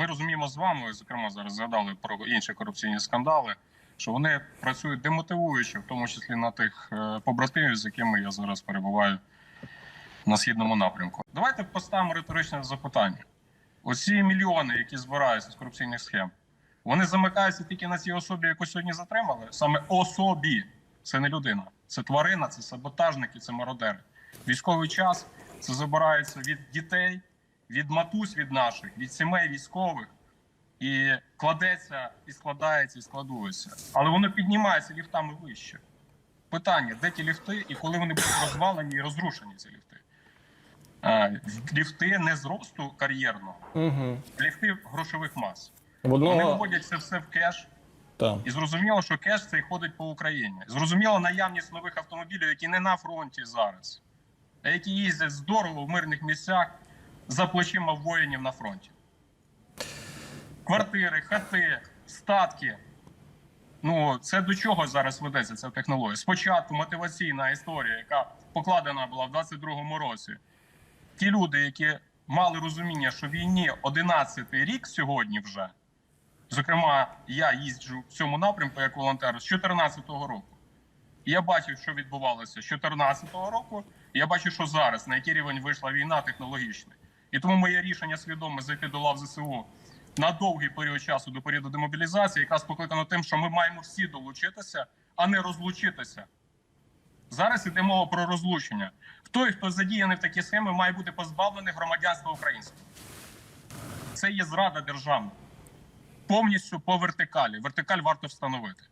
ми розуміємо з вами, зокрема, зараз згадали про інші корупційні скандали, що вони працюють демотивуючи, в тому числі на тих е, побратимів, з якими я зараз перебуваю на східному напрямку. Давайте поставимо риторичне запитання. Оці мільйони, які збираються з корупційних схем, вони замикаються тільки на цій особі, яку сьогодні затримали. Саме особі. Це не людина, це тварина, це саботажники, це мародери. Військовий час це забирається від дітей, від матусь від наших, від сімей військових, і кладеться, і складається, і складується. Але воно піднімається ліфтами вище. Питання: де ті ліфти і коли вони будуть розвалені і розрушені, ці ліфти? Ліфти не зросту кар'єрного, Угу. ліфти грошових мас. В Вони одного виводять це все в кеш. так. І зрозуміло, що кеш цей ходить по Україні. Зрозуміло наявність нових автомобілів, які не на фронті зараз, а які їздять здорово в мирних місцях за плечима воїнів на фронті. Квартири, хати, статки. Ну, це до чого зараз ведеться ця технологія? Спочатку мотиваційна історія, яка покладена була в 22-му році. Ті люди, які мали розуміння, що війні 11-й рік сьогодні вже. Зокрема, я їжджу в цьому напрямку як волонтер з 2014 року. І я бачив, що відбувалося з 2014 року. І я бачу, що зараз на який рівень вийшла війна технологічна. І тому моє рішення свідоме зайти до лав ЗСУ на довгий період часу до періоду демобілізації, якраз покликано тим, що ми маємо всі долучитися, а не розлучитися. Зараз іде мова про розлучення. Той, хто задіяний в такі схеми, має бути позбавлений громадянства українського. Це є зрада державна повністю по вертикалі. Вертикаль варто встановити.